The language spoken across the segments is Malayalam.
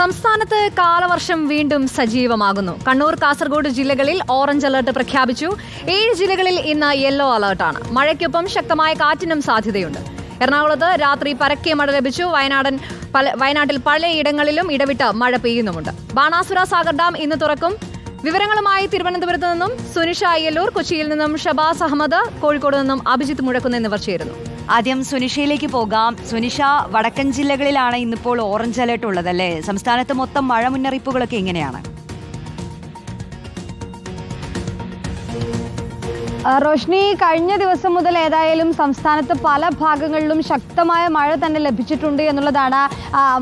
സംസ്ഥാനത്ത് കാലവർഷം വീണ്ടും സജീവമാകുന്നു. കണ്ണൂർ കാസർഗോഡ് ജില്ലകളിൽ ഓറഞ്ച് അലർട്ട് പ്രഖ്യാപിച്ചു. ഏഴ് ജില്ലകളിൽ ഇന്ന് യെല്ലോ അലർട്ടാണ്. മഴയ്ക്കൊപ്പം ശക്തമായ കാറ്റിനും സാധ്യതയുണ്ട്. എറണാകുളത്ത് രാത്രി പരക്കെ മഴ ലഭിച്ചു. വയനാടൻ പല വയനാട്ടിൽ പലയിടങ്ങളിലും ഇടവിട്ട് മഴ പെയ്യുന്നുമുണ്ട്. ബാണാസുര സാഗർ ഡാം ഇന്ന് തുറക്കും. വിവരങ്ങളുമായി തിരുവനന്തപുരത്ത് നിന്നും സുനിഷ അയ്യല്ലൂർ കൊച്ചിയിൽ നിന്നും ഷബാസ് അഹമ്മദ് കോഴിക്കോട് നിന്നും അഭിജിത്ത് മുഴക്കുന്ന് എന്നിവർ ചേരുന്നു. ആദ്യം സുനിഷയിലേക്ക് പോകാം. സുനിഷ വടക്കൻ ജില്ലകളിലാണ് ഇന്നിപ്പോൾ ഓറഞ്ച് അലേർട്ട് ഉള്ളതല്ലേ സംസ്ഥാനത്ത് മൊത്തം മഴ മുന്നറിയിപ്പുകളൊക്കെ എങ്ങനെയാണ്? റോഷ്നി കഴിഞ്ഞ ദിവസം മുതൽ ഏതായാലും സംസ്ഥാനത്ത് പല ഭാഗങ്ങളിലും ശക്തമായ മഴ തന്നെ ലഭിച്ചിട്ടുണ്ട് എന്നുള്ളതാണ്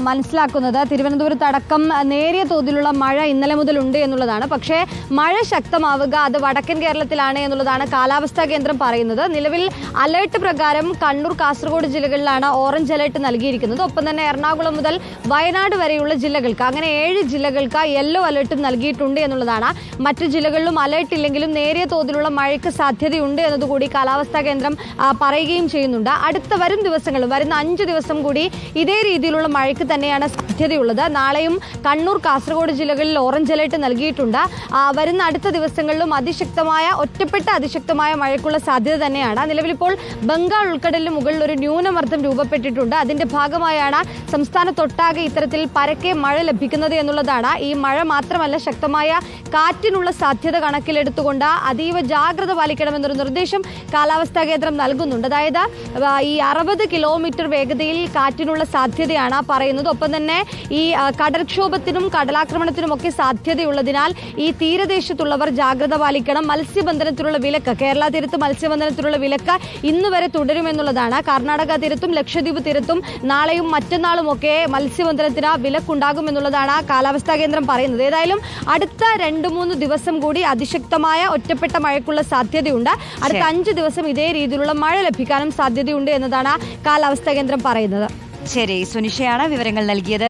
മനസ്സിലാക്കുന്നത്. തിരുവനന്തപുരത്ത് അടക്കം നേരിയ തോതിലുള്ള മഴ ഇന്നലെ മുതൽ ഉണ്ട് എന്നുള്ളതാണ്. പക്ഷേ മഴ ശക്തമാവുക അത് വടക്കൻ കേരളത്തിലാണ് എന്നുള്ളതാണ് കാലാവസ്ഥാ കേന്ദ്രം പറയുന്നത്. നിലവിൽ അലേർട്ട് പ്രകാരം കണ്ണൂർ കാസർഗോഡ് ജില്ലകളിലാണ് ഓറഞ്ച് അലേർട്ട് നൽകിയിരിക്കുന്നത്. ഒപ്പം തന്നെ എറണാകുളം മുതൽ വയനാട് വരെയുള്ള ജില്ലകൾക്ക് അങ്ങനെ ഏഴ് ജില്ലകൾക്ക് യെല്ലോ അലേർട്ടും നൽകിയിട്ടുണ്ട് എന്നുള്ളതാണ്. മറ്റു ജില്ലകളിലും അലേർട്ട് ഇല്ലെങ്കിലും നേരിയ തോതിലുള്ള മഴയ്ക്ക് സാധ്യതയുണ്ട് എന്നതുകൂടി കാലാവസ്ഥാ കേന്ദ്രം പറയുകയും ചെയ്യുന്നുണ്ട്. അടുത്ത വരും ദിവസങ്ങളും വരുന്ന അഞ്ച് ദിവസം കൂടി ഇതേ രീതിയിലുള്ള മഴയ്ക്ക് തന്നെയാണ് സാധ്യതയുള്ളത്. നാളെയും കണ്ണൂർ കാസർഗോഡ് ജില്ലകളിൽ ഓറഞ്ച് അലേർട്ട് നൽകിയിട്ടുണ്ട്. വരുന്ന അടുത്ത ദിവസങ്ങളിലും അതിശക്തമായ ഒറ്റപ്പെട്ട അതിശക്തമായ മഴയ്ക്കുള്ള സാധ്യത തന്നെയാണ്. നിലവിലിപ്പോൾ ബംഗാൾ ഉൾക്കടലിന് മുകളിൽ ഒരു ന്യൂനമർദ്ദം രൂപപ്പെട്ടിട്ടുണ്ട്. അതിന്റെ ഭാഗമായാണ് സംസ്ഥാനത്തൊട്ടാകെ ഇത്തരത്തിൽ പരക്കെ മഴ ലഭിക്കുന്നത് എന്നുള്ളതാണ്. ഈ മഴ മാത്രമല്ല ശക്തമായ കാറ്റിനുള്ള സാധ്യത കണക്കിലെടുത്തുകൊണ്ട് അതീവ ജാഗ്രത പാലിക്കണമെന്നൊരു നിർദ്ദേശം കാലാവസ്ഥാ കേന്ദ്രം നൽകുന്നുണ്ട്. അതായത് ഈ അറുപത് കിലോമീറ്റർ വേഗതയിൽ കാറ്റിനുള്ള സാധ്യതയാണ് പറയുന്നത്. ഒപ്പം തന്നെ ഈ കടൽക്ഷോഭത്തിനും കടലാക്രമണത്തിനും ഒക്കെ സാധ്യതയുള്ളതിനാൽ ഈ തീരദേശത്തുള്ളവർ ജാഗ്രത പാലിക്കണം. മത്സ്യബന്ധനത്തിനുള്ള വിലക്ക് കേരള തീരത്ത് മത്സ്യബന്ധനത്തിനുള്ള വിലക്ക് ഇന്ന് വരെ തുടരുമെന്നുള്ളതാണ്. കർണാടക തീരത്തും ലക്ഷദ്വീപ് തീരത്തും നാളെയും മറ്റന്നാളും ഒക്കെ മത്സ്യബന്ധനത്തിന് വിലക്കുണ്ടാകുമെന്നുള്ളതാണ് കാലാവസ്ഥാ കേന്ദ്രം പറയുന്നത്. ഏതായാലും അടുത്ത രണ്ട് മൂന്ന് ദിവസം കൂടി അതിശക്തമായ ഒറ്റപ്പെട്ട മഴയ്ക്കുള്ള സാധ്യതയുണ്ട്. അടുത്ത അഞ്ച് ദിവസം ഇതേ രീതിയിലുള്ള മഴ ലഭിക്കാനും സാധ്യതയുണ്ട് എന്നതാണ് കാലാവസ്ഥാ കേന്ദ്രം പറയുന്നത്. ശരി സുനിഷയാണ് വിവരങ്ങൾ നൽകിയത്.